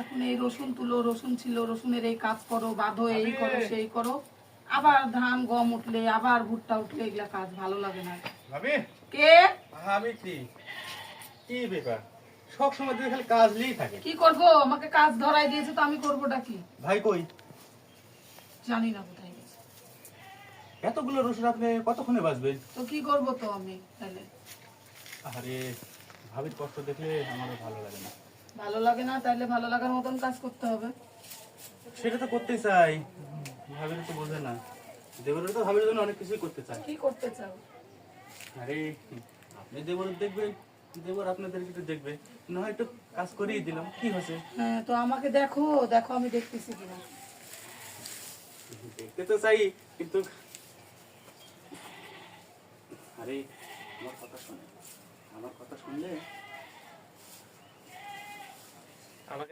এখন এই রসুন তুলো রসুন ছিল রসুনের এই কাজ করো বাঁধো এই করো সেই করো। আবার ধান গম উঠলে আবার ভুট্টা উঠলে এগুলা কাজ ভালো লাগে না। কে? আমি কি? কি ব্যাপার? সব সময় তুমি খালি কাজ নিয়েই থাকে। কি করব? আমাকে কাজ ধরাই দিয়েছে তো আমি করবোটা কি? ভাই কই? জানি না কোথায় গেছে। এতগুলো রসুন আপনি কতক্ষণে বাঁচবেন? তো কি করব তো আমি তাহলে? আরে ভাবির কষ্ট দেখলে আমারও ভালো লাগে না। ভালো লাগে না তাহলে ভালো লাগার মতন কাজ করতে হবে। সেটা তো করতে চাই। ভাবির তো বোঝে না। দেবরের তো ভাবির জন্য অনেক কিছুই করতে চাই কি করতে চাও? আরে আপনি দেবর দেখবেন দেবর আপনাদের একটু দেখবে। না হয় একটু কাজ করেই দিলাম কি হয়েছে? হ্যাঁ তো আমাকে দেখো দেখো আমি দেখতেছি কিনা। দেখতে তো চাই কিন্তু আরে আমার কথা শুনে। আমার কথা শুনলে